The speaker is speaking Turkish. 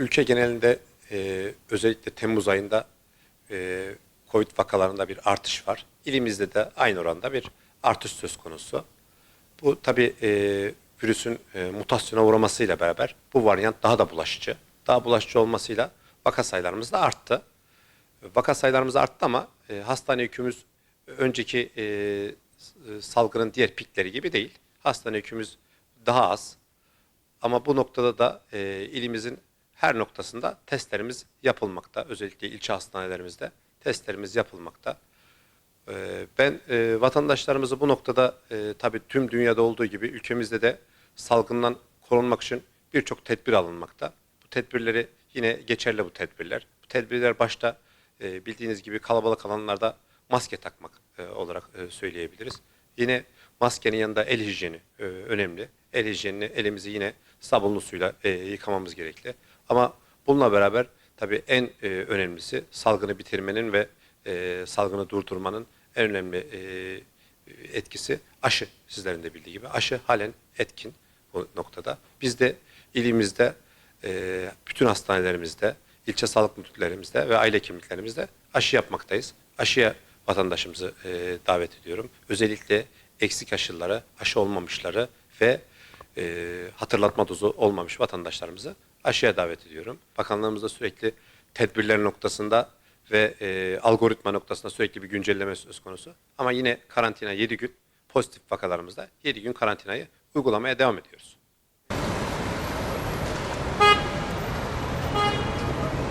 ülke genelinde e, özellikle Temmuz ayında e, Covid vakalarında bir artış var. İlimizde de aynı oranda bir artış söz konusu. Bu tabii e, virüsün e, mutasyona uğramasıyla beraber bu varyant daha da bulaşıcı. Daha bulaşıcı olmasıyla vaka sayılarımız da arttı. Vaka sayılarımız arttı ama e, hastane yükümüz önceki e, salgının diğer pikleri gibi değil. Hastane yükümüz daha az. Ama bu noktada da e, ilimizin her noktasında testlerimiz yapılmakta. Özellikle ilçe hastanelerimizde testlerimiz yapılmakta. E, ben e, vatandaşlarımızı bu noktada e, tabii tüm dünyada olduğu gibi ülkemizde de salgından korunmak için birçok tedbir alınmakta. Bu tedbirleri yine geçerli bu tedbirler. Bu tedbirler başta e, bildiğiniz gibi kalabalık alanlarda maske takmak olarak söyleyebiliriz. Yine maskenin yanında el hijyeni önemli. El hijyenini elimizi yine sabunlu suyla yıkamamız gerekli. Ama bununla beraber tabii en e, önemlisi salgını bitirmenin ve e, salgını durdurmanın en önemli e, etkisi aşı. Sizlerin de bildiği gibi aşı halen etkin bu noktada. Biz de ilimizde e, bütün hastanelerimizde, ilçe sağlık müdürlerimizde ve aile hekimliklerimizde aşı yapmaktayız. Aşıya vatandaşımızı e, davet ediyorum. Özellikle eksik aşıları, aşı olmamışları ve e, hatırlatma dozu olmamış vatandaşlarımızı aşıya davet ediyorum. Bakanlığımızda sürekli tedbirler noktasında ve e, algoritma noktasında sürekli bir güncelleme söz konusu. Ama yine karantina 7 gün, pozitif vakalarımızda 7 gün karantinayı uygulamaya devam ediyoruz.